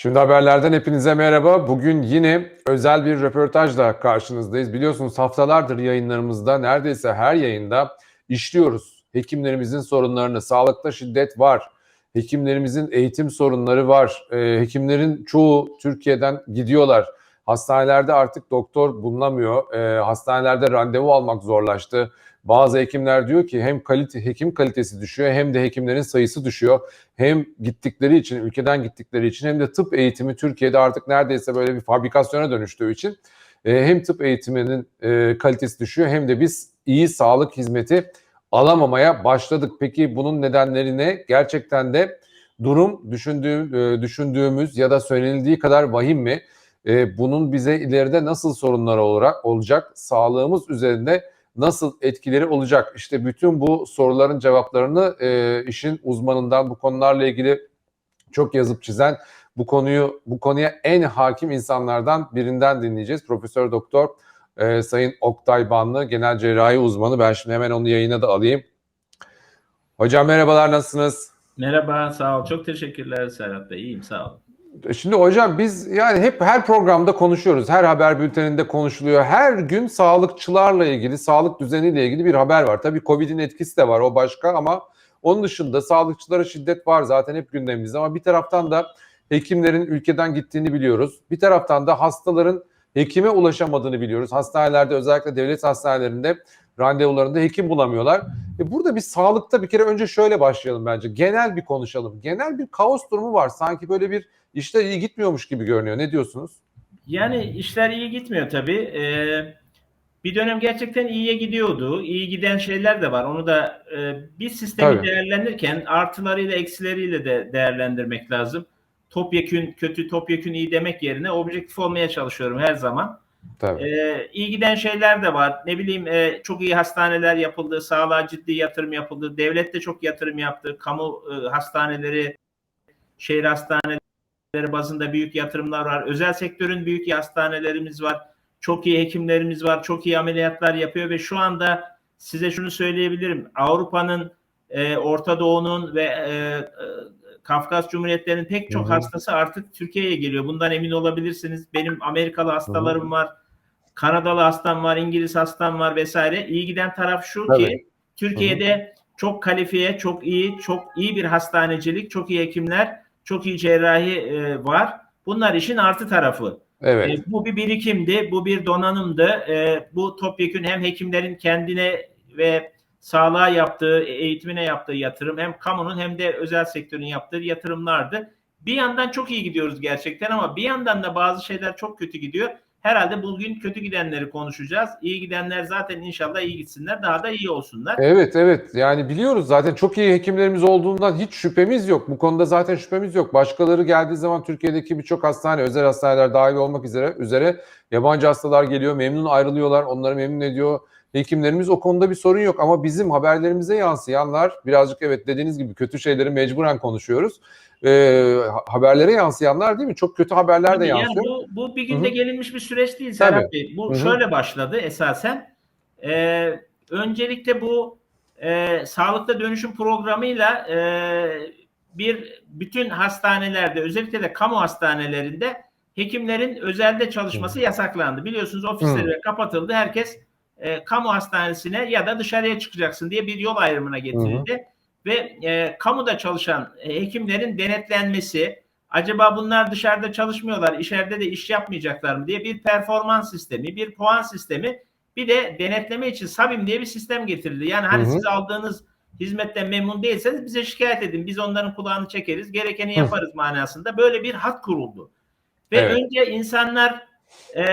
Şimdi haberlerden hepinize merhaba. Bugün yine özel bir röportajla karşınızdayız. Biliyorsunuz haftalardır yayınlarımızda neredeyse her yayında işliyoruz. Hekimlerimizin sorunlarını, sağlıkta şiddet var. Hekimlerimizin eğitim sorunları var. Ee, hekimlerin çoğu Türkiye'den gidiyorlar. Hastanelerde artık doktor bulunamıyor. Ee, hastanelerde randevu almak zorlaştı. Bazı hekimler diyor ki hem kalite hekim kalitesi düşüyor hem de hekimlerin sayısı düşüyor. Hem gittikleri için, ülkeden gittikleri için hem de tıp eğitimi Türkiye'de artık neredeyse böyle bir fabrikasyona dönüştüğü için e, hem tıp eğitiminin e, kalitesi düşüyor hem de biz iyi sağlık hizmeti alamamaya başladık. Peki bunun nedenleri ne? Gerçekten de durum düşündüğüm, e, düşündüğümüz ya da söylenildiği kadar vahim mi? E, bunun bize ileride nasıl sorunlar olarak olacak? Sağlığımız üzerinde nasıl etkileri olacak? İşte bütün bu soruların cevaplarını e, işin uzmanından bu konularla ilgili çok yazıp çizen bu konuyu bu konuya en hakim insanlardan birinden dinleyeceğiz. Profesör Doktor e, Sayın Oktay Banlı, genel cerrahi uzmanı. Ben şimdi hemen onu yayına da alayım. Hocam merhabalar nasılsınız? Merhaba, sağ ol. Çok teşekkürler Serhat Bey. İyiyim, sağ ol. Şimdi hocam biz yani hep her programda konuşuyoruz. Her haber bülteninde konuşuluyor. Her gün sağlıkçılarla ilgili, sağlık düzeniyle ilgili bir haber var. Tabii Covid'in etkisi de var o başka ama onun dışında sağlıkçılara şiddet var zaten hep gündemimizde ama bir taraftan da hekimlerin ülkeden gittiğini biliyoruz. Bir taraftan da hastaların hekime ulaşamadığını biliyoruz. Hastanelerde özellikle devlet hastanelerinde randevularında hekim bulamıyorlar. E burada bir sağlıkta bir kere önce şöyle başlayalım bence. Genel bir konuşalım. Genel bir kaos durumu var. Sanki böyle bir işler iyi gitmiyormuş gibi görünüyor. Ne diyorsunuz? Yani işler iyi gitmiyor tabii. Ee, bir dönem gerçekten iyiye gidiyordu. İyi giden şeyler de var. Onu da e, bir sistemi Tabii. değerlendirirken artılarıyla eksileriyle de değerlendirmek lazım. Topyekün kötü, topyekün iyi demek yerine objektif olmaya çalışıyorum her zaman. Tabii. Ee, iyi giden şeyler de var. Ne bileyim e, çok iyi hastaneler yapıldı, sağlığa ciddi yatırım yapıldı. Devlet de çok yatırım yaptı. Kamu e, hastaneleri, şehir hastaneleri bazında büyük yatırımlar var. Özel sektörün büyük iyi hastanelerimiz var. Çok iyi hekimlerimiz var. Çok iyi ameliyatlar yapıyor ve şu anda size şunu söyleyebilirim. Avrupa'nın, e, Orta Doğu'nun ve e, e, Kafkas Cumhuriyetlerinin pek çok Hı hı. hastası artık Türkiye'ye geliyor. Bundan emin olabilirsiniz. Benim Amerikalı hastalarım var. Kanadalı hastam var, İngiliz hastam var vesaire. İyi giden taraf şu Tabii. ki Türkiye'de çok kalifiye, çok iyi, çok iyi bir hastanecilik, çok iyi hekimler, çok iyi cerrahi e, var. Bunlar işin artı tarafı. Evet. E, bu bir birikimdi, bu bir donanımdı. E, bu topyekün hem hekimlerin kendine ve sağlığa yaptığı, eğitimine yaptığı yatırım hem kamunun hem de özel sektörün yaptığı yatırımlardı. Bir yandan çok iyi gidiyoruz gerçekten ama bir yandan da bazı şeyler çok kötü gidiyor. Herhalde bugün kötü gidenleri konuşacağız. İyi gidenler zaten inşallah iyi gitsinler, daha da iyi olsunlar. Evet evet yani biliyoruz zaten çok iyi hekimlerimiz olduğundan hiç şüphemiz yok. Bu konuda zaten şüphemiz yok. Başkaları geldiği zaman Türkiye'deki birçok hastane, özel hastaneler dahil olmak üzere üzere yabancı hastalar geliyor, memnun ayrılıyorlar, onları memnun ediyor. Hekimlerimiz o konuda bir sorun yok ama bizim haberlerimize yansıyanlar birazcık evet dediğiniz gibi kötü şeyleri mecburen konuşuyoruz. Ha- haberlere yansıyanlar değil mi? Çok kötü haberler de Tabii yani yansıyor. bu, bu bir Hı günde hı. gelinmiş bir süreç değil Serhat. Bey. Bu Hı hı. şöyle başladı esasen. Ee, öncelikle bu e, sağlıkta dönüşüm programıyla e, bir bütün hastanelerde özellikle de kamu hastanelerinde hekimlerin özelde çalışması yasaklandı. Biliyorsunuz ofisleri kapatıldı. Herkes e, kamu hastanesine ya da dışarıya çıkacaksın diye bir yol ayrımına getirildi. Ve e, kamuda çalışan e, hekimlerin denetlenmesi, acaba bunlar dışarıda çalışmıyorlar, içeride de iş yapmayacaklar mı diye bir performans sistemi, bir puan sistemi, bir de denetleme için SABİM diye bir sistem getirildi. Yani hani Hı hı. siz aldığınız hizmetten memnun değilseniz bize şikayet edin. Biz onların kulağını çekeriz, gerekeni Hı. yaparız manasında. Böyle bir hat kuruldu. Ve Evet. önce insanlar e,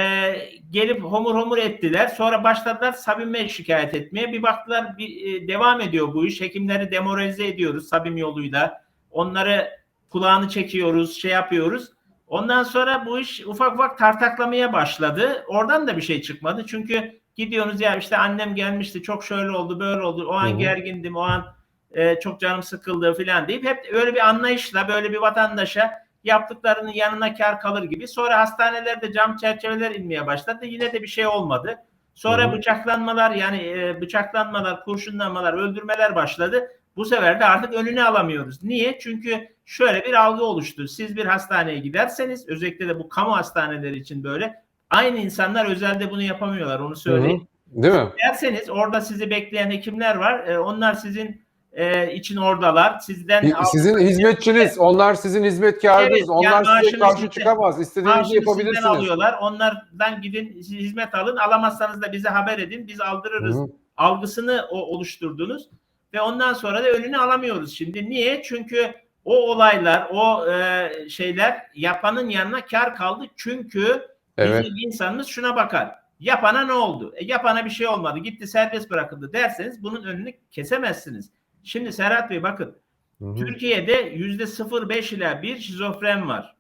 gelip homur homur ettiler. Sonra başladılar Sabim'e şikayet etmeye. Bir baktılar bir, e, devam ediyor bu iş. Hekimleri demoralize ediyoruz Sabim yoluyla. Onları kulağını çekiyoruz, şey yapıyoruz. Ondan sonra bu iş ufak ufak tartaklamaya başladı. Oradan da bir şey çıkmadı. Çünkü gidiyorsunuz ya işte annem gelmişti çok şöyle oldu böyle oldu. O an Hı hı. gergindim o an e, çok canım sıkıldı falan deyip hep öyle bir anlayışla böyle bir vatandaşa yaptıklarının yanına kar kalır gibi. Sonra hastanelerde cam çerçeveler inmeye başladı. Yine de bir şey olmadı. Sonra Hı hı. bıçaklanmalar yani e, bıçaklanmalar, kurşunlanmalar, öldürmeler başladı. Bu sefer de artık önüne alamıyoruz. Niye? Çünkü şöyle bir algı oluştu. Siz bir hastaneye giderseniz özellikle de bu kamu hastaneleri için böyle aynı insanlar özelde bunu yapamıyorlar. Onu söyleyeyim. Değil mi? Derseniz orada sizi bekleyen hekimler var. E, onlar sizin e, için oradalar. Sizden Sizin hizmetçiniz, onlar sizin hizmetkarınız, Evet, onlar yani size karşı sizden- çıkamaz. İstediğinizi yapabilirsiniz. alıyorlar. Onlardan gidin hizmet alın. Alamazsanız da bize haber edin. Biz aldırırız. Hı. algısını o oluşturdunuz ve ondan sonra da önünü alamıyoruz şimdi. Niye? Çünkü o olaylar, o e, şeyler yapanın yanına kar kaldı. Çünkü Evet. bizim insanımız şuna bakar. Yapana ne oldu? E, yapana bir şey olmadı. Gitti serbest bırakıldı derseniz bunun önünü kesemezsiniz. Şimdi Serhat Bey bakın Hı hı. Türkiye'de yüzde 0,5 ile 1 şizofren var.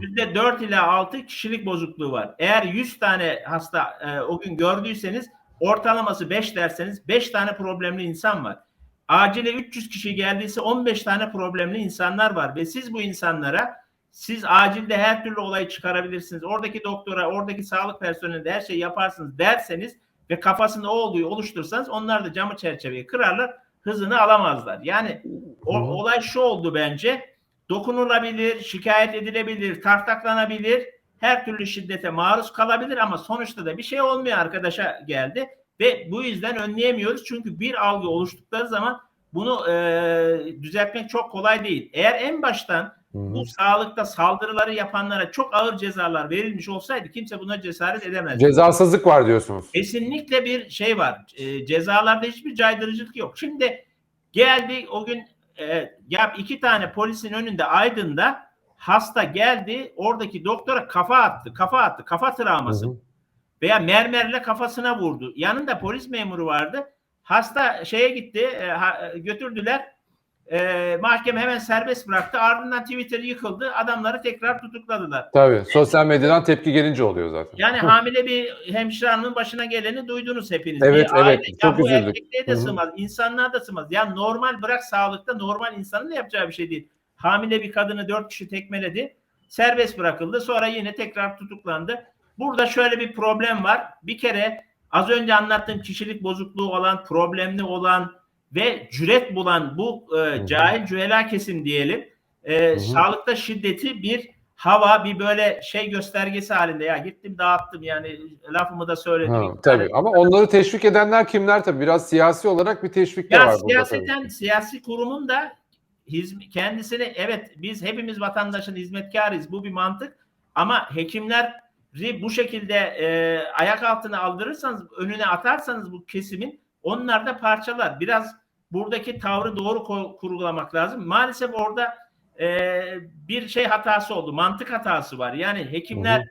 Yüzde 4 ile 6 kişilik bozukluğu var. Eğer 100 tane hasta e, o gün gördüyseniz ortalaması 5 derseniz 5 tane problemli insan var. Acile 300 kişi geldiyse 15 tane problemli insanlar var ve siz bu insanlara siz acilde her türlü olayı çıkarabilirsiniz. Oradaki doktora, oradaki sağlık personeline de her şeyi yaparsınız derseniz ve kafasında o olduğu oluştursanız onlar da camı çerçeveyi kırarlar, hızını alamazlar. Yani o, olay şu oldu bence dokunulabilir, şikayet edilebilir, tartaklanabilir, her türlü şiddete maruz kalabilir ama sonuçta da bir şey olmuyor arkadaşa geldi ve bu yüzden önleyemiyoruz çünkü bir algı oluştukları zaman bunu e, düzeltmek çok kolay değil. Eğer en baştan Hı hı. bu sağlıkta saldırıları yapanlara çok ağır cezalar verilmiş olsaydı kimse buna cesaret edemezdi. Cezasızlık var diyorsunuz. Kesinlikle bir şey var. E, cezalarda hiçbir caydırıcılık yok. Şimdi geldi o gün e, ya iki tane polisin önünde Aydın'da hasta geldi oradaki doktora kafa attı. Kafa attı. Kafa travması. Hı hı. Veya mermerle kafasına vurdu. Yanında polis memuru vardı. Hasta şeye gitti. e, ha- götürdüler. E, mahkeme hemen serbest bıraktı. Ardından Twitter yıkıldı. Adamları tekrar tutukladılar. Tabii. Sosyal medyadan tepki gelince oluyor zaten. Yani hamile bir hemşire hanımın başına geleni duydunuz hepiniz. Evet, Bir aile- evet. ya Çok bu üzüldük. erkekliğe de Hı hı. sığmaz. insanlığa da sığmaz. Ya normal bırak sağlıkta normal insanın da yapacağı bir şey değil. Hamile bir kadını dört kişi tekmeledi. Serbest bırakıldı. Sonra yine tekrar tutuklandı. Burada şöyle bir problem var. Bir kere az önce anlattığım kişilik bozukluğu olan, problemli olan ve cüret bulan bu e, cahil cühela kesim diyelim. E, sağlıkta şiddeti bir hava bir böyle şey göstergesi halinde ya gittim dağıttım yani lafımı da söyledim. Ha, tabii ama onları teşvik edenler kimler tabii biraz siyasi olarak bir teşvik de Ya var burada siyaseten tabii. siyasi kurumun da hizm- kendisini evet biz hepimiz vatandaşın hizmetkarıyız bu bir mantık ama hekimleri bu şekilde e, ayak altına aldırırsanız önüne atarsanız bu kesimin onlar da parçalar. Biraz buradaki tavrı doğru kurgulamak lazım. Maalesef orada e, bir şey hatası oldu. Mantık hatası var. Yani hekimler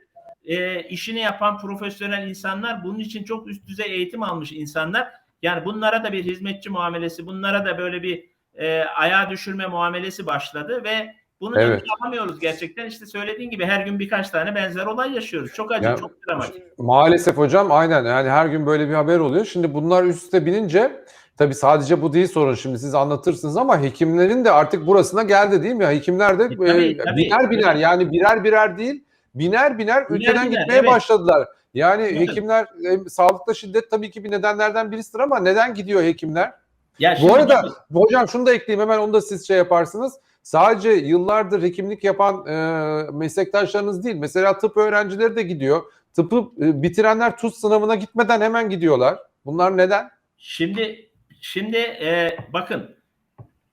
e, işini yapan profesyonel insanlar bunun için çok üst düzey eğitim almış insanlar. Yani bunlara da bir hizmetçi muamelesi, bunlara da böyle bir e, ayağa düşürme muamelesi başladı ve bunu Evet. önüne alamıyoruz gerçekten. İşte söylediğin gibi her gün birkaç tane benzer olay yaşıyoruz. Çok acı, Ya- çok dramatik. Maalesef hocam aynen yani her gün böyle bir haber oluyor. Şimdi bunlar üst üste binince tabii sadece bu değil sorun şimdi siz anlatırsınız ama hekimlerin de artık burasına geldi değil mi? Hekimler de E, tabii, e, tabii. biner biner yani birer birer değil biner biner ülkeden biner, gitmeye evet. başladılar. Yani Evet. hekimler e, sağlıkta şiddet tabii ki bir nedenlerden birisidir ama neden gidiyor hekimler? Ya Bu arada bakın, hocam şunu da ekleyeyim hemen onu da siz şey yaparsınız. Sadece yıllardır hekimlik yapan e, meslektaşlarınız değil. Mesela tıp öğrencileri de gidiyor. Tıpı e, bitirenler TUS sınavına gitmeden hemen gidiyorlar. Bunlar neden? Şimdi şimdi e, bakın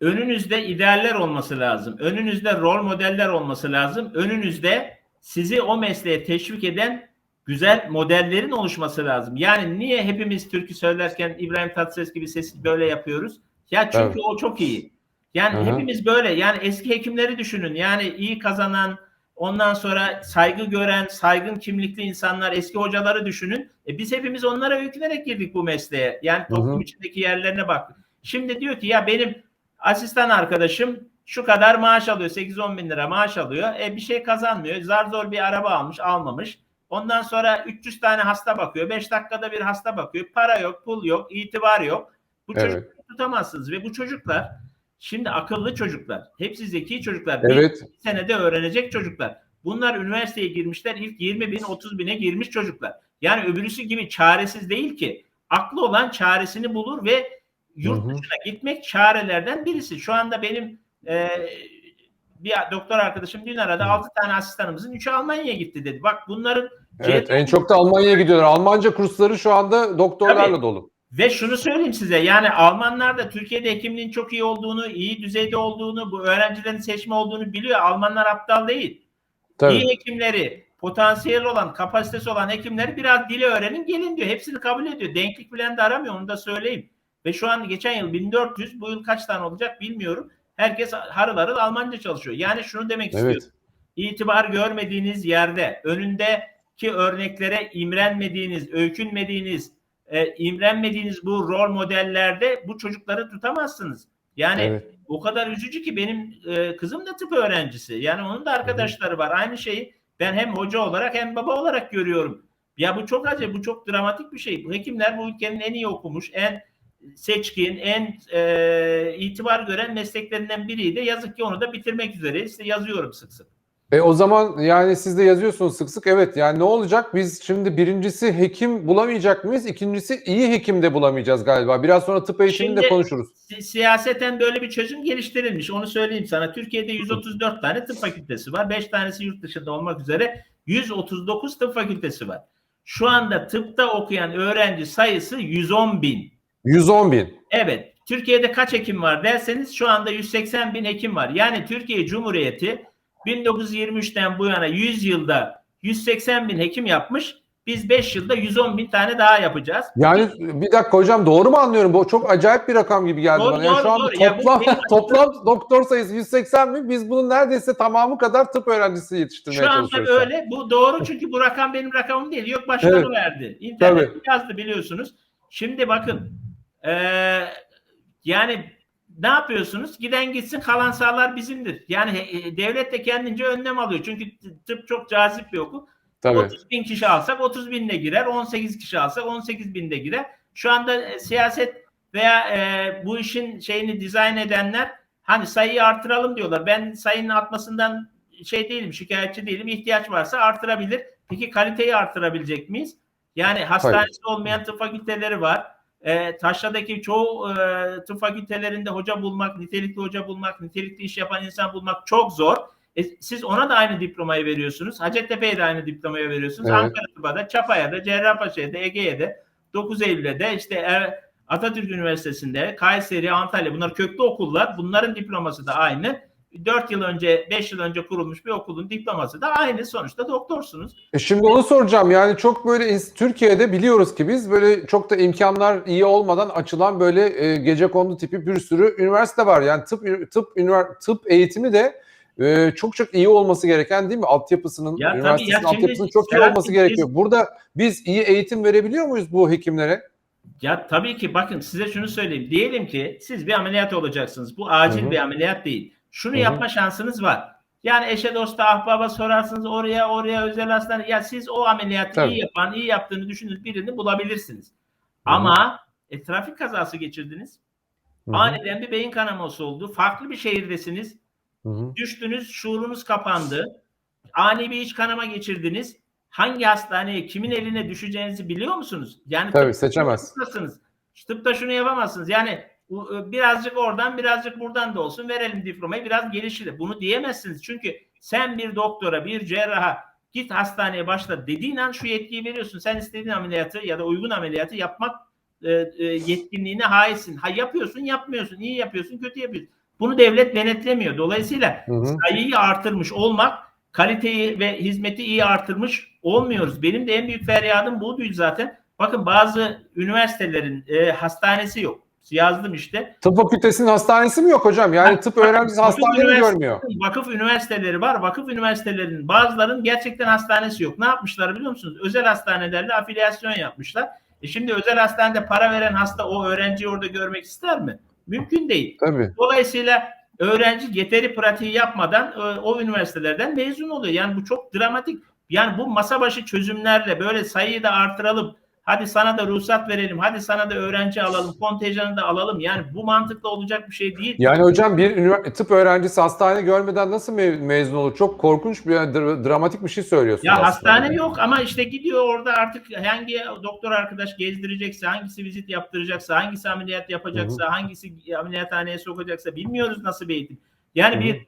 önünüzde idealler olması lazım. Önünüzde rol modeller olması lazım. Önünüzde sizi o mesleğe teşvik eden güzel modellerin oluşması lazım. Yani niye hepimiz türkü söylerken İbrahim Tatlıses gibi sesi böyle yapıyoruz? Ya çünkü Evet. o çok iyi. Yani Hı hı. hepimiz böyle. Yani eski hekimleri düşünün. Yani iyi kazanan, ondan sonra saygı gören, saygın kimlikli insanlar, eski hocaları düşünün. E biz hepimiz onlara öykünerek girdik bu mesleğe. Yani Hı hı. toplum içindeki yerlerine baktık. Şimdi diyor ki ya benim asistan arkadaşım şu kadar maaş alıyor. 8-10 bin lira maaş alıyor. E bir şey kazanmıyor. Zar zor bir araba almış, almamış. Ondan sonra 300 tane hasta bakıyor. 5 dakikada bir hasta bakıyor. Para yok, pul yok, itibar yok. Bu Evet. çocukları tutamazsınız ve bu çocuklar şimdi akıllı çocuklar. Hepsi zeki çocuklar. Bir Evet. senede öğrenecek çocuklar. Bunlar üniversiteye girmişler. ilk 20 bin, 30 bine girmiş çocuklar. Yani öbürüsü gibi çaresiz değil ki. Aklı olan çaresini bulur ve yurt Hı hı. dışına gitmek çarelerden birisi. Şu anda benim e, bir doktor arkadaşım dün aradı. Hı. 6 tane asistanımızın 3'ü Almanya'ya gitti dedi. Bak bunların Evet, en çok da Almanya'ya gidiyorlar. Almanca kursları şu anda doktorlarla Tabii. dolu. Ve şunu söyleyeyim size yani Almanlar da Türkiye'de hekimliğin çok iyi olduğunu, iyi düzeyde olduğunu, bu öğrencilerin seçme olduğunu biliyor. Almanlar aptal değil. Tabii. İyi hekimleri, potansiyel olan, kapasitesi olan hekimleri biraz dili öğrenin gelin diyor. Hepsini kabul ediyor. Denklik bilen de aramıyor onu da söyleyeyim. Ve şu an geçen yıl 1400, bu yıl kaç tane olacak bilmiyorum. Herkes harıl harıl Almanca çalışıyor. Yani şunu demek Evet. istiyorum. İtibar görmediğiniz yerde, önündeki örneklere imrenmediğiniz, öykünmediğiniz, e, imrenmediğiniz bu rol modellerde bu çocukları tutamazsınız. Yani Evet. o kadar üzücü ki benim e, kızım da tıp öğrencisi. Yani onun da arkadaşları var. Aynı şeyi ben hem hoca olarak hem baba olarak görüyorum. Ya bu çok acı, bu çok dramatik bir şey. Bu hekimler bu ülkenin en iyi okumuş, en seçkin, en e, itibar gören mesleklerinden biriydi. Yazık ki onu da bitirmek üzere. İşte yazıyorum sık sık. E o zaman yani siz de yazıyorsunuz sık sık. Evet yani ne olacak? Biz şimdi birincisi hekim bulamayacak mıyız? İkincisi iyi hekim de bulamayacağız galiba. Biraz sonra tıp eğitimini de Şimdi- konuşuruz. Si- siyaseten böyle bir çözüm geliştirilmiş. Onu söyleyeyim sana. Türkiye'de 134 tane tıp fakültesi var. 5 tanesi yurt dışında olmak üzere 139 tıp fakültesi var. Şu anda tıpta okuyan öğrenci sayısı 110 bin. 110 bin. Evet. Türkiye'de kaç hekim var derseniz şu anda 180 bin hekim var. Yani Türkiye Cumhuriyeti 1923'ten bu yana 100 yılda 180 bin hekim yapmış. Biz 5 yılda 110 bin tane daha yapacağız. Yani bir dakika hocam doğru mu anlıyorum? Bu çok acayip bir rakam gibi geldi Doğru, bana. Yani doğru, şu an doğru. Ya bu toplam toplam doktor sayısı 180 bin. Biz bunun neredeyse tamamı kadar tıp öğrencisi yetiştirmeye Şu anda çalışıyoruz. şu an. öyle. Bu doğru çünkü bu rakam benim rakamım değil. Yok başkanı Evet. verdi. İnternet Tabii. yazdı biliyorsunuz. Şimdi bakın eee, yani ne yapıyorsunuz? Giden gitsin kalan sağlar bizimdir. Yani e, devlet de kendince önlem alıyor. Çünkü tıp çok cazip bir okul. Tabii. 30 bin kişi alsak 30 binde girer. 18 kişi alsak 18 binde girer. Şu anda e, siyaset veya e, bu işin şeyini dizayn edenler hani sayıyı artıralım diyorlar. Ben sayının artmasından şey değilim, şikayetçi değilim. İhtiyaç varsa artırabilir. Peki kaliteyi artırabilecek miyiz? Yani hastanesi olmayan tıp fakülteleri var. E, Taşra'daki çoğu e, tıp fakültelerinde hoca bulmak, nitelikli hoca bulmak, nitelikli iş yapan insan bulmak çok zor. E, siz ona da aynı diplomayı veriyorsunuz. Hacettepe'ye de aynı diplomayı veriyorsunuz. Evet. Ankara Tıp'a da, Çapa'ya da, Cerrahpaşa'ya da, Ege'ye de, 9 Eylül'e de, işte e, Atatürk Üniversitesi'nde, Kayseri, Antalya bunlar köklü okullar. Bunların diploması da aynı. 4 yıl önce, 5 yıl önce kurulmuş bir okulun diploması da aynı. Sonuçta doktorsunuz. E şimdi onu soracağım. Yani çok böyle Türkiye'de biliyoruz ki biz böyle çok da imkanlar iyi olmadan açılan böyle e, gece kondu tipi bir sürü üniversite var. Yani tıp tıp ünivers- tıp eğitimi de e, çok çok iyi olması gereken değil mi? Altyapısının, Ya tabii üniversitenin ya, altyapısının çok iyi olması biz- gerekiyor. Burada biz iyi eğitim verebiliyor muyuz bu hekimlere? Ya tabii ki bakın size şunu söyleyeyim. Diyelim ki siz bir ameliyat olacaksınız. Bu acil Hı hı. bir ameliyat değil. Şunu Hı hı. yapma şansınız var. Yani eşe dosta ahbaba sorarsınız oraya oraya özel hastane. Ya siz o ameliyatı Tabii. iyi yapan, iyi yaptığını düşündüğünüz birini bulabilirsiniz. Ama e, trafik kazası geçirdiniz. Hı hı, Aniden bir beyin kanaması oldu. Farklı bir şehirdesiniz. hı hı. Düştünüz, şuurunuz kapandı. Ani bir iç kanama geçirdiniz. Hangi hastaneye, kimin eline düşeceğinizi biliyor musunuz? Yani Tabii, seçemez. Tıptasınız. Tıpta şunu yapamazsınız. Yani birazcık oradan, birazcık buradan da olsun verelim diplomayı, biraz gelişir. Bunu diyemezsiniz. Çünkü sen bir doktora, bir cerraha git hastaneye başla dediğin an şu yetkiyi veriyorsun. Sen istediğin ameliyatı ya da uygun ameliyatı yapmak e, e, yetkinliğine haizsin. Ha yapıyorsun, yapmıyorsun. iyi yapıyorsun, kötü yapıyorsun. Bunu devlet denetlemiyor. Dolayısıyla Hı hı. sayıyı artırmış olmak kaliteyi ve hizmeti iyi artırmış olmuyoruz. Benim de en büyük feryadım buydu zaten. Bakın bazı üniversitelerin e, hastanesi yok. Yazdım işte. Tıp fakültesinin hastanesi mi yok hocam? Yani Ha, tıp öğrencisi vakıf hastane mi üniversitesi- görmüyor? Vakıf üniversiteleri var. Vakıf üniversitelerinin bazılarının gerçekten hastanesi yok. Ne yapmışlar biliyor musunuz? Özel hastanelerle afilyasyon yapmışlar. E şimdi özel hastanede para veren hasta o öğrenciyi orada görmek ister mi? Mümkün değil. Tabii. Dolayısıyla öğrenci yeteri pratiği yapmadan e, o üniversitelerden mezun oluyor. Yani bu çok dramatik. Yani bu masa başı çözümlerle böyle sayıyı da artıralım. Hadi sana da ruhsat verelim. Hadi sana da öğrenci alalım. Kontenjanı da alalım. Yani bu mantıkla olacak bir şey değil. Yani hocam bir tıp öğrencisi hastane görmeden nasıl me- mezun olur? Çok korkunç bir dra- dramatik bir şey söylüyorsunuz. Ya aslında. hastane yok ama işte gidiyor orada artık hangi doktor arkadaş gezdirecekse, hangisi vizit yaptıracaksa, hangisi ameliyat yapacaksa, hangisi ameliyathaneye sokacaksa bilmiyoruz nasıl bir eğitim. Yani Hı hı. bir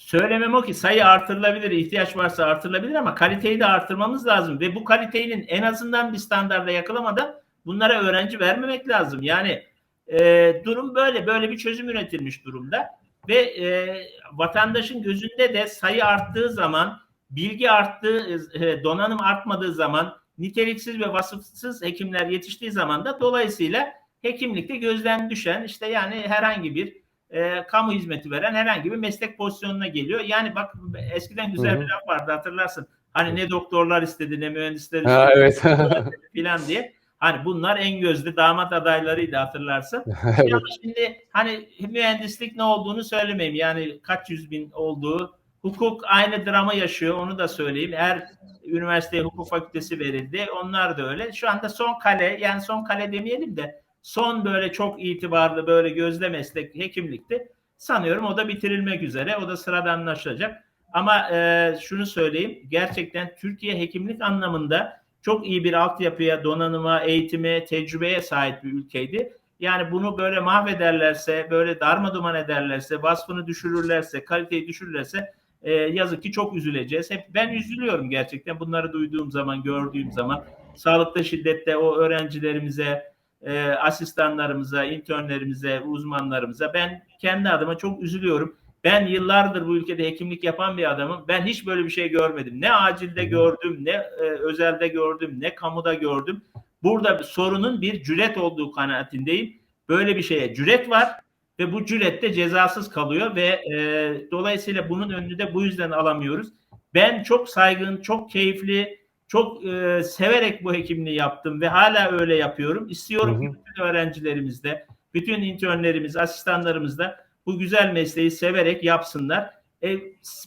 söylemem o ki sayı artırılabilir, ihtiyaç varsa artırılabilir ama kaliteyi de artırmamız lazım ve bu kalitenin en azından bir standarda yakılamadan bunlara öğrenci vermemek lazım. Yani e, durum böyle, böyle bir çözüm üretilmiş durumda ve e, vatandaşın gözünde de sayı arttığı zaman bilgi arttığı, e, donanım artmadığı zaman, niteliksiz ve vasıfsız hekimler yetiştiği zaman da dolayısıyla hekimlikte gözden düşen işte yani herhangi bir e, kamu hizmeti veren herhangi bir meslek pozisyonuna geliyor. Yani bak eskiden güzel Hı hı. bir laf vardı hatırlarsın. Hani ne doktorlar istedi ne mühendisler Ha, istedi evet. filan diye. Hani bunlar en gözde damat adaylarıydı hatırlarsın. evet. Ama şimdi hani mühendislik ne olduğunu söylemeyeyim. Yani kaç yüz bin olduğu. Hukuk aynı drama yaşıyor. Onu da söyleyeyim. Her üniversiteye hukuk fakültesi verildi. Onlar da öyle. Şu anda son kale yani son kale demeyelim de son böyle çok itibarlı böyle gözde meslek hekimlikti. Sanıyorum o da bitirilmek üzere. O da sıradanlaşacak. Ama e, şunu söyleyeyim. Gerçekten Türkiye hekimlik anlamında çok iyi bir altyapıya, donanıma, eğitime, tecrübeye sahip bir ülkeydi. Yani bunu böyle mahvederlerse, böyle darmaduman ederlerse, vasfını düşürürlerse, kaliteyi düşürürlerse e, yazık ki çok üzüleceğiz. Hep ben üzülüyorum gerçekten bunları duyduğum zaman, gördüğüm zaman. Sağlıkta şiddette o öğrencilerimize, e, asistanlarımıza, internlerimize, uzmanlarımıza ben kendi adıma çok üzülüyorum. Ben yıllardır bu ülkede hekimlik yapan bir adamım. Ben hiç böyle bir şey görmedim. Ne acilde gördüm, ne e, özelde gördüm, ne kamuda gördüm. Burada sorunun bir cüret olduğu kanaatindeyim. Böyle bir şeye cüret var ve bu cüret de cezasız kalıyor ve e, dolayısıyla bunun önünü de bu yüzden alamıyoruz. Ben çok saygın, çok keyifli, çok e, severek bu hekimliği yaptım ve hala öyle yapıyorum. İstiyorum ki bütün öğrencilerimiz de, bütün internlerimiz, asistanlarımız da bu güzel mesleği severek yapsınlar. E,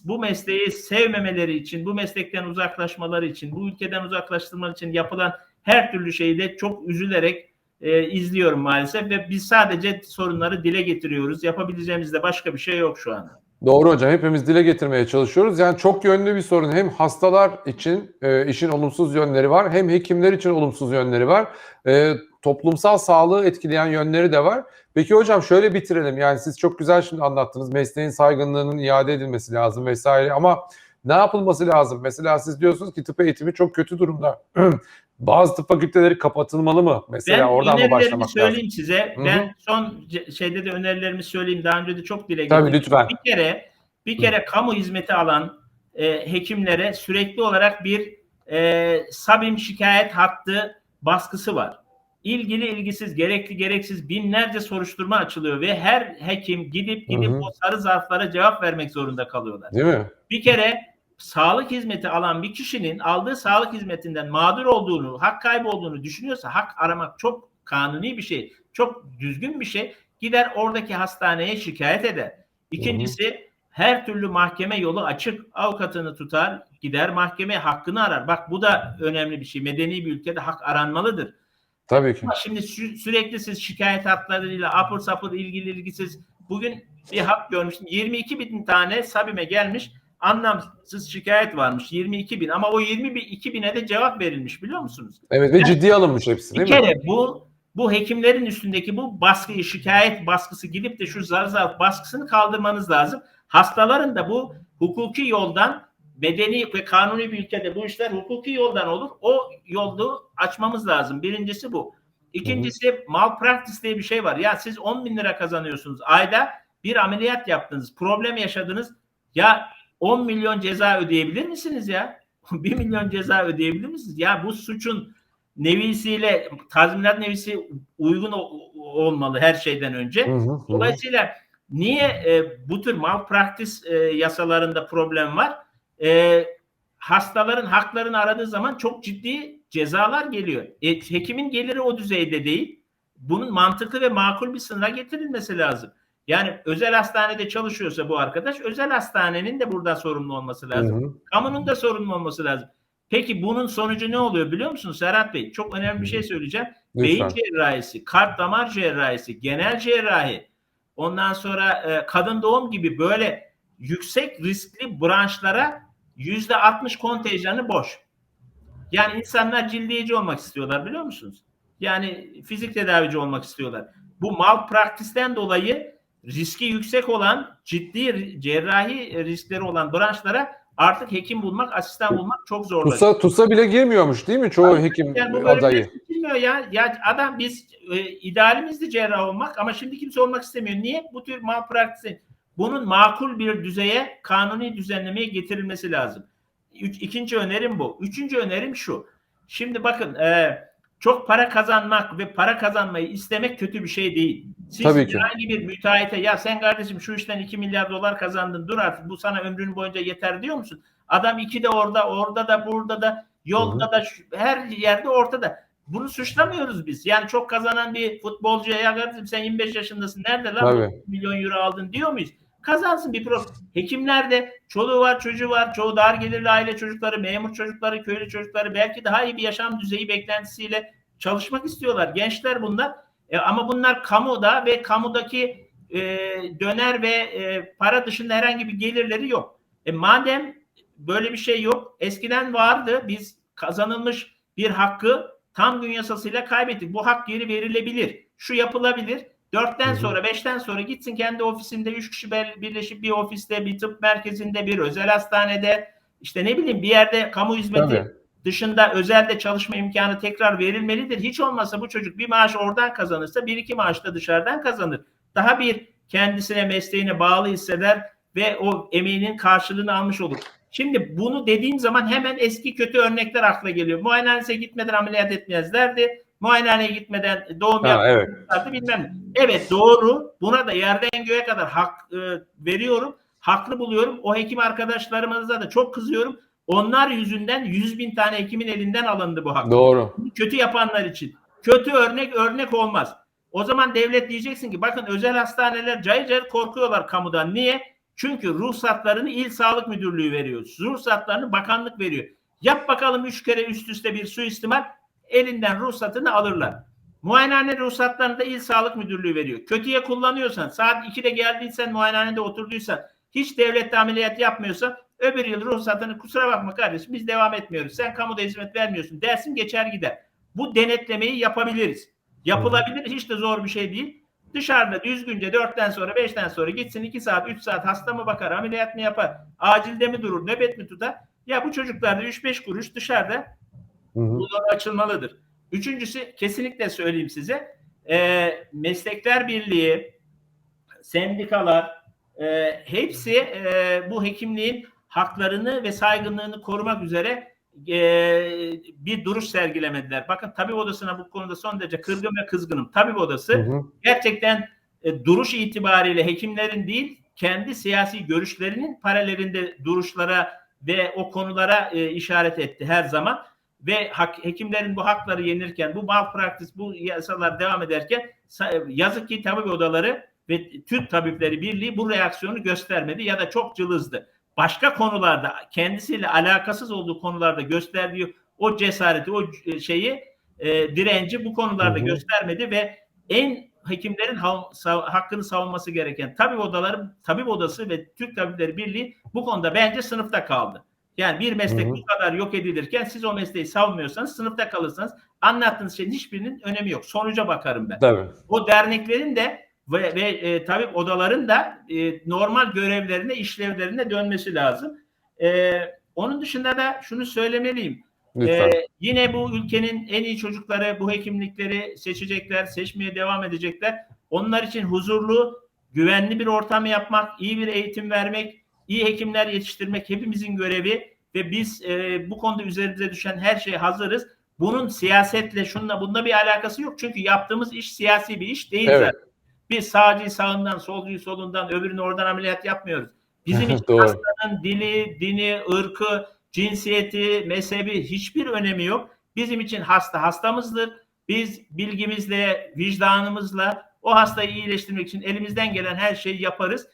bu mesleği sevmemeleri için, bu meslekten uzaklaşmaları için, bu ülkeden uzaklaştırmaları için yapılan her türlü şeyi de çok üzülerek e, izliyorum maalesef ve biz sadece sorunları dile getiriyoruz. Yapabileceğimiz de başka bir şey yok şu anda. Doğru hocam. Hepimiz dile getirmeye çalışıyoruz. Yani çok yönlü bir sorun. Hem hastalar için e, işin olumsuz yönleri var, hem hekimler için olumsuz yönleri var. E, toplumsal sağlığı etkileyen yönleri de var. Peki hocam şöyle bitirelim. Yani siz çok güzel şimdi anlattınız. Mesleğin saygınlığının iade edilmesi lazım vesaire. Ama ne yapılması lazım? Mesela siz diyorsunuz ki tıp eğitimi çok kötü durumda. Bazı tıp fakülteleri kapatılmalı mı? Mesela Ben oradan mı başlamak söyleyeyim lazım? size. Hı hı. Ben son şeyde de önerilerimi söyleyeyim. Daha önce de çok dile Tabii getirdim. lütfen. Bir kere bir kere kamu hizmeti alan e, hekimlere sürekli olarak bir e, sabim şikayet hattı baskısı var. İlgili ilgisiz, gerekli gereksiz binlerce soruşturma açılıyor ve her hekim gidip gidip Hı hı. o sarı zarflara cevap vermek zorunda kalıyorlar. Değil mi? Bir kere sağlık hizmeti alan bir kişinin aldığı sağlık hizmetinden mağdur olduğunu, hak kaybı olduğunu düşünüyorsa hak aramak çok kanuni bir şey, çok düzgün bir şey. Gider oradaki hastaneye şikayet eder. İkincisi her türlü mahkeme yolu açık. Avukatını tutar, gider mahkemeye hakkını arar. Bak bu da önemli bir şey. Medeni bir ülkede hak aranmalıdır. Tabii ki. Ama şimdi sü- sürekli siz şikayet hatlarıyla apır sapır ilgili ilgisiz. Bugün bir hak görmüştüm. 22 bin tane Sabime gelmiş. Anlamsız şikayet varmış. 22 bin ama o 22 bine de cevap verilmiş biliyor musunuz? Evet ve ciddiye alınmış hepsi Bir değil mi? kere bu bu hekimlerin üstündeki bu baskıyı şikayet baskısı gidip de şu zar zar baskısını kaldırmanız lazım. Hastaların da bu hukuki yoldan bedeni ve kanuni bir ülkede bu işler hukuki yoldan olur. O yolu açmamız lazım. Birincisi bu. İkincisi malpractice diye bir şey var. Ya siz 10 bin lira kazanıyorsunuz. Ayda bir ameliyat yaptınız. Problem yaşadınız. Ya 10 milyon ceza ödeyebilir misiniz ya? 1 milyon ceza ödeyebilir misiniz? Ya bu suçun nevisiyle tazminat nevisi uygun olmalı her şeyden önce. Hı hı. Dolayısıyla niye e, bu tür malpractice e, yasalarında problem var? E, hastaların haklarını aradığı zaman çok ciddi cezalar geliyor. E, hekimin geliri o düzeyde değil. Bunun mantıklı ve makul bir sınıra getirilmesi lazım. Yani özel hastanede çalışıyorsa bu arkadaş özel hastanenin de buradan sorumlu olması lazım. Hı hı. Kamunun da sorumlu olması lazım. Peki bunun sonucu ne oluyor biliyor musunuz Serhat Bey? Çok önemli bir şey söyleyeceğim. Beyin Lütfen. cerrahisi, kalp damar cerrahisi, genel cerrahi, ondan sonra e, kadın doğum gibi böyle yüksek riskli branşlara yüzde 60 kontenjanı boş. Yani insanlar cildiyeci olmak istiyorlar biliyor musunuz? Yani fizik tedavici olmak istiyorlar. Bu malpraktisten dolayı riski yüksek olan ciddi cerrahi riskleri olan branşlara artık hekim bulmak, asistan bulmak çok zorlaşıyor. TUS'a, TUS'a bile girmiyormuş değil mi çoğu hekim Yani bu adayı? şey bilmiyor ya. Ya adam biz e, idealimizdi cerrah olmak ama şimdi kimse olmak istemiyor. Niye? Bu tür malpraktisi. Bunun makul bir düzeye, kanuni düzenlemeye getirilmesi lazım. Üç, ikinci önerim bu. Üçüncü önerim şu. Şimdi bakın e, çok para kazanmak ve para kazanmayı istemek kötü bir şey değil. Siz Tabii ki. herhangi bir müteahhite ya sen kardeşim şu işten 2 milyar dolar kazandın dur artık bu sana ömrün boyunca yeter diyor musun? Adam iki de orada, orada da, burada da, yolda da, şu- her yerde ortada. Bunu suçlamıyoruz biz. Yani çok kazanan bir futbolcuya ya kardeşim sen 25 yaşındasın nerede lan Tabii. milyon euro aldın diyor muyuz? Kazansın bir pro. Hekimler de çoluğu var, çocuğu var, çoğu dar gelirli aile çocukları, memur çocukları, köylü çocukları belki daha iyi bir yaşam düzeyi beklentisiyle çalışmak istiyorlar. Gençler bunlar. E, ama bunlar kamuda ve kamudaki e, döner ve e, para dışında herhangi bir gelirleri yok. E, madem böyle bir şey yok. Eskiden vardı. Biz kazanılmış bir hakkı tam gün yasasıyla kaybettik. Bu hak geri verilebilir. Şu yapılabilir. Dörtten sonra, beşten sonra gitsin kendi ofisinde üç kişi birleşip bir ofiste, bir tıp merkezinde, bir özel hastanede, işte ne bileyim bir yerde kamu hizmeti Tabii. dışında özelde çalışma imkanı tekrar verilmelidir. Hiç olmazsa bu çocuk bir maaş oradan kazanırsa bir iki maaş da dışarıdan kazanır. Daha bir kendisine mesleğine bağlı hisseder ve o emeğinin karşılığını almış olur. Şimdi bunu dediğim zaman hemen eski kötü örnekler akla geliyor. Muayenehaneye gitmeden ameliyat etmezlerdi. Muayenehaneye gitmeden doğum Ha, evet. bilmem. Evet doğru. Buna da yerden göğe kadar hak e, veriyorum. Haklı buluyorum. O hekim arkadaşlarımıza da çok kızıyorum. Onlar yüzünden 100 bin tane hekimin elinden alındı bu hak. Doğru. Kötü yapanlar için. Kötü örnek örnek olmaz. O zaman devlet diyeceksin ki bakın özel hastaneler cayır cayır korkuyorlar kamudan. Niye? Çünkü ruhsatlarını İl Sağlık Müdürlüğü veriyor. Ruhsatlarını bakanlık veriyor. Yap bakalım üç kere üst üste bir suistimal elinden ruhsatını alırlar. Muayenehane ruhsatlarını da İl Sağlık Müdürlüğü veriyor. Kötüye kullanıyorsan, saat 2'de geldiysen, muayenehanede oturduysan, hiç devlette ameliyat yapmıyorsan öbür yıl ruhsatını kusura bakma kardeşim biz devam etmiyoruz. Sen kamuda hizmet vermiyorsun dersin geçer gider. Bu denetlemeyi yapabiliriz. Yapılabilir hiç de zor bir şey değil. Dışarıda düzgünce 4'ten sonra 5'ten sonra gitsin 2 saat 3 saat hasta mı bakar ameliyat mı yapar acilde mi durur nöbet mi tutar ya bu çocuklarda 3-5 kuruş dışarıda Hı hı. bu yol açılmalıdır. Üçüncüsü kesinlikle söyleyeyim size e, meslekler birliği sendikalar e, hepsi e, bu hekimliğin haklarını ve saygınlığını korumak üzere e, bir duruş sergilemediler. Bakın tabip odasına bu konuda son derece kırgın ve kızgınım. Tabip odası Hı hı. gerçekten e, duruş itibariyle hekimlerin değil kendi siyasi görüşlerinin paralelinde duruşlara ve o konulara e, işaret etti her zaman ve hak, hekimlerin bu hakları yenirken bu malpraktis bu yasalar devam ederken sa- yazık ki tabip odaları ve Türk Tabipleri Birliği bu reaksiyonu göstermedi ya da çok cılızdı. Başka konularda kendisiyle alakasız olduğu konularda gösterdiği o cesareti, o c- şeyi e, direnci bu konularda Hı hı. göstermedi ve en hekimlerin ha- sav- hakkını savunması gereken tabip odaları, tabip odası ve Türk Tabipleri Birliği bu konuda bence sınıfta kaldı. Yani bir meslek Hı hı. bu kadar yok edilirken siz o mesleği savunmuyorsanız sınıfta kalırsanız anlattığınız şeyin hiçbirinin önemi yok. Sonuca bakarım ben. Tabii. O derneklerin de ve, ve e, tabip odaların da e, normal görevlerine, işlevlerine dönmesi lazım. E, onun dışında da şunu söylemeliyim. Lütfen. Ee, yine bu ülkenin en iyi çocukları bu hekimlikleri seçecekler, seçmeye devam edecekler. Onlar için huzurlu, güvenli bir ortam yapmak, iyi bir eğitim vermek, iyi hekimler yetiştirmek hepimizin görevi ve biz e, bu konuda üzerimize düşen her şeye hazırız. Bunun siyasetle, şununla, bununla bir alakası yok. Çünkü yaptığımız iş siyasi bir iş değil Evet. zaten. Biz sağcıyı sağından, solcuyu solundan, öbürünü oradan ameliyat yapmıyoruz. Bizim için hastanın dili, dini, ırkı, cinsiyeti, mezhebi hiçbir önemi yok. Bizim için hasta hastamızdır. Biz bilgimizle, vicdanımızla o hastayı iyileştirmek için elimizden gelen her şeyi yaparız.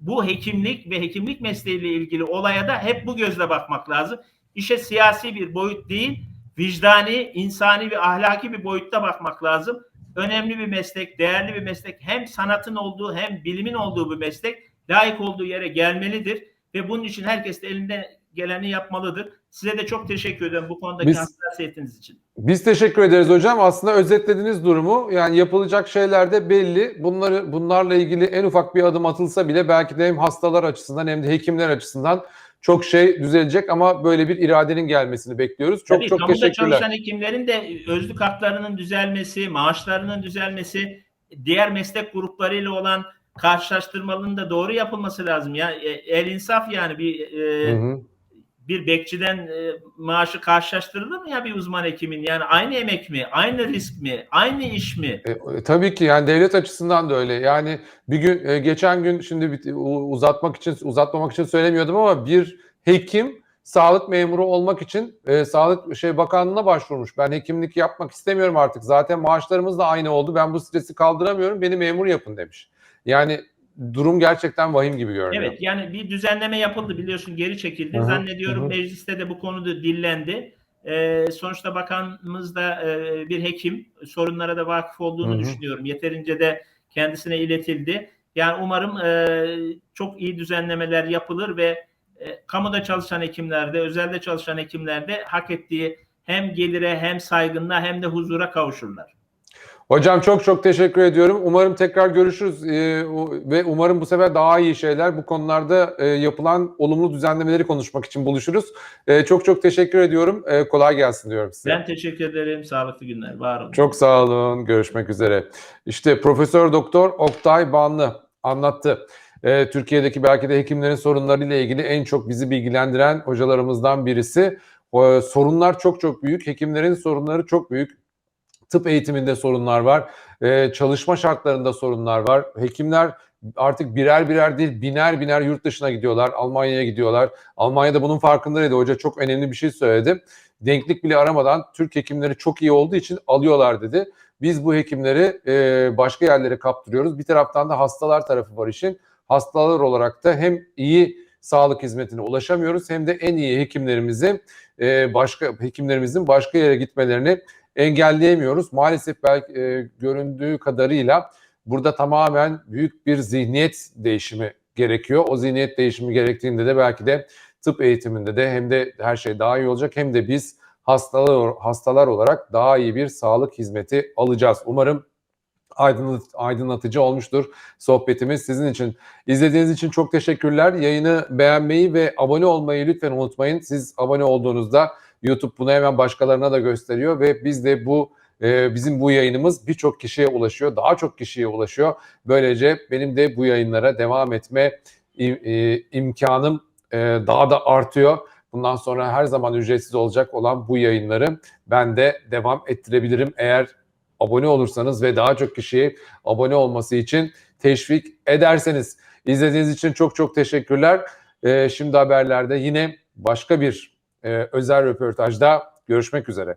Bu hekimlik ve hekimlik mesleğiyle ilgili olaya da hep bu gözle bakmak lazım. işe siyasi bir boyut değil, vicdani, insani ve ahlaki bir boyutta bakmak lazım. Önemli bir meslek, değerli bir meslek. Hem sanatın olduğu hem bilimin olduğu bir meslek layık olduğu yere gelmelidir ve bunun için herkes de elinden geleni yapmalıdır. Size de çok teşekkür ederim bu konudaki Biz- hassasiyetiniz için. Biz teşekkür ederiz hocam. Aslında özetlediniz durumu. Yani yapılacak şeyler de belli. Bunları bunlarla ilgili en ufak bir adım atılsa bile belki de hem hastalar açısından hem de hekimler açısından çok şey düzelecek ama böyle bir iradenin gelmesini bekliyoruz. Çok Tabii çok teşekkürler. çalışan hekimlerin de özlük haklarının düzelmesi, maaşlarının düzelmesi, diğer meslek gruplarıyla olan karşılaştırmalının da doğru yapılması lazım. Ya e, el insaf yani bir e, Hı hı. Bir bekçiden e, maaşı karşılaştırılır mı ya bir uzman hekimin? Yani aynı emek mi? Aynı risk mi? Aynı iş mi? E, e, tabii ki yani devlet açısından da öyle. Yani bir gün e, geçen gün şimdi uzatmak için uzatmamak için söylemiyordum ama bir hekim sağlık memuru olmak için e, Sağlık şey Bakanlığı'na başvurmuş. Ben hekimlik yapmak istemiyorum artık. Zaten maaşlarımız da aynı oldu. Ben bu stresi kaldıramıyorum. Beni memur yapın demiş. Yani durum gerçekten vahim gibi görünüyor. Evet yani bir düzenleme yapıldı biliyorsun geri çekildi. Hı hı, Zannediyorum hı hı. mecliste de bu konuda dillendi. Ee, sonuçta bakanımız da e, bir hekim. Sorunlara da vakıf olduğunu Hı hı. düşünüyorum. Yeterince de kendisine iletildi. Yani umarım e, çok iyi düzenlemeler yapılır ve e, kamuda çalışan hekimlerde, özelde çalışan hekimlerde hak ettiği hem gelire hem saygınlığa hem de huzura kavuşurlar. Hocam çok çok teşekkür ediyorum. Umarım tekrar görüşürüz Ee, ve umarım bu sefer daha iyi şeyler bu konularda e, yapılan olumlu düzenlemeleri konuşmak için buluşuruz. Ee, çok çok teşekkür ediyorum. Ee, kolay gelsin diyorum size. Ben teşekkür ederim. Sağlıklı günler. Var olun. Çok sağ olun. Görüşmek üzere. İşte Profesör Doktor Oktay Banlı anlattı. Ee, Türkiye'deki belki de hekimlerin sorunlarıyla ilgili en çok bizi bilgilendiren hocalarımızdan birisi. O, sorunlar çok çok büyük. Hekimlerin sorunları çok büyük. Tıp eğitiminde sorunlar var. Ee, çalışma şartlarında sorunlar var. Hekimler artık birer birer değil biner biner yurt dışına gidiyorlar. Almanya'ya gidiyorlar. Almanya'da bunun farkındaydı. Hoca çok önemli bir şey söyledi. Denklik bile aramadan Türk hekimleri çok iyi olduğu için alıyorlar dedi. Biz bu hekimleri e, başka yerlere kaptırıyoruz. Bir taraftan da hastalar tarafı var işin. Hastalar olarak da hem iyi sağlık hizmetine ulaşamıyoruz hem de en iyi hekimlerimizi e, başka hekimlerimizin başka yere gitmelerini engelleyemiyoruz. Maalesef belki e, göründüğü kadarıyla burada tamamen büyük bir zihniyet değişimi gerekiyor. O zihniyet değişimi gerektiğinde de belki de tıp eğitiminde de hem de her şey daha iyi olacak hem de biz hastalar hastalar olarak daha iyi bir sağlık hizmeti alacağız. Umarım aydınlat, aydınlatıcı olmuştur sohbetimiz sizin için. İzlediğiniz için çok teşekkürler. Yayını beğenmeyi ve abone olmayı lütfen unutmayın. Siz abone olduğunuzda YouTube bunu hemen başkalarına da gösteriyor ve biz de bu e, bizim bu yayınımız birçok kişiye ulaşıyor. Daha çok kişiye ulaşıyor. Böylece benim de bu yayınlara devam etme e, imkanım e, daha da artıyor. Bundan sonra her zaman ücretsiz olacak olan bu yayınları ben de devam ettirebilirim eğer abone olursanız ve daha çok kişiye abone olması için teşvik ederseniz. İzlediğiniz için çok çok teşekkürler. Şimdi haberlerde yine başka bir e, özel röportajda görüşmek üzere.